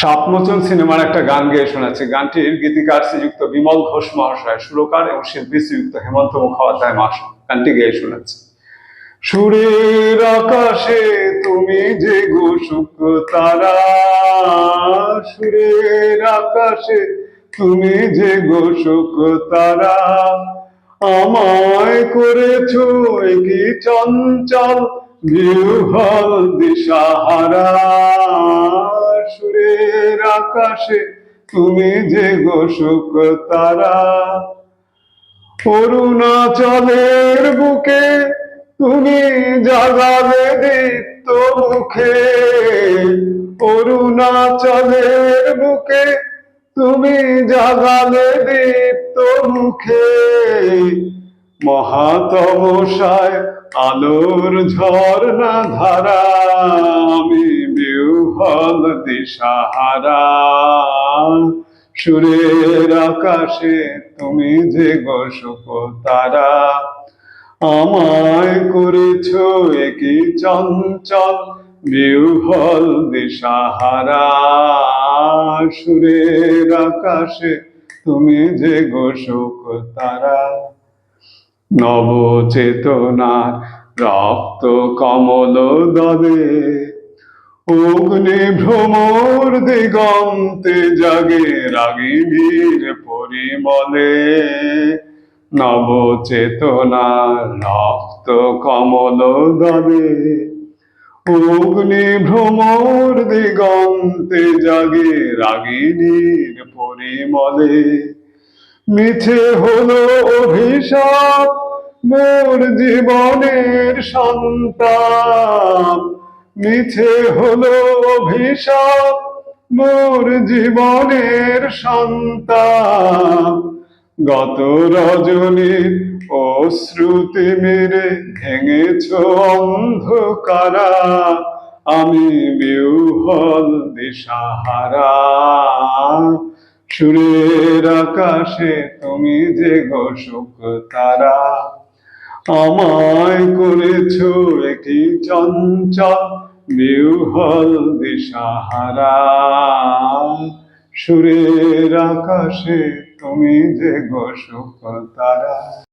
স্বপ্নচল সিনেমার একটা গান গেয়ে শোনাচ্ছে। গানটির গীতিকার শ্রীযুক্ত বিমল ঘোষ মহাশয়, সুরকার এবং শিল্পী শ্রীযুক্ত হেমন্ত মুখোপাধ্যায় মহাশয়। গানটি গেয়ে শোনাচ্ছে। সুরের আকাশে তুমি যে গো সুখ তারা, সুরের আকাশে তুমি যে গো সুখ তারা, আমায় করেছ কি চঞ্চল বিহল দিশাহারা। সুরের আকাশে, তুমি যে গো সুখ তারা। অরুণাচলের বুকে তুমি জাগালে দীপ্ত মুখে। অরুণাচলের বুকে তুমি জাগালে দীপ্ত মুখে। মহাতমশায় আলোর ঝর্ণা ধারা। আমি দিশাহারা সুরের আকাশে তুমি যে গোসুক তারা আমায় করেছ একই চঞ্চল বিহল দিশাহারা। সুরের আকাশে তুমি যে গোসুক তারা নবচেতনার রক্ত কমল দলে। অগ্নি ভ্রমর দিগন্তে জাগে রাগিনীর পরিমলে। নবচেতনার রক্ত কমল দলে। অগ্নি ভ্রমর দিগন্তে জাগে রাগিনীর পরিমলে। মিছে হলো অভিশাপ, মোর জীবনের সন্তান। মিছে হলো অভিশাপ, মোর জীবনের সন্তান। গত রজনীর অশ্রুতি মেরে ভেঙেছ অন্ধকারা, আমি বিহল দিশাহারা। সুরের আকাশে তুমি যে ঘোষক তারা আমায় করেছ একটি চঞ্চল বিহল দিশাহারা। সুরের আকাশে তুমি যে গোসুক তারা।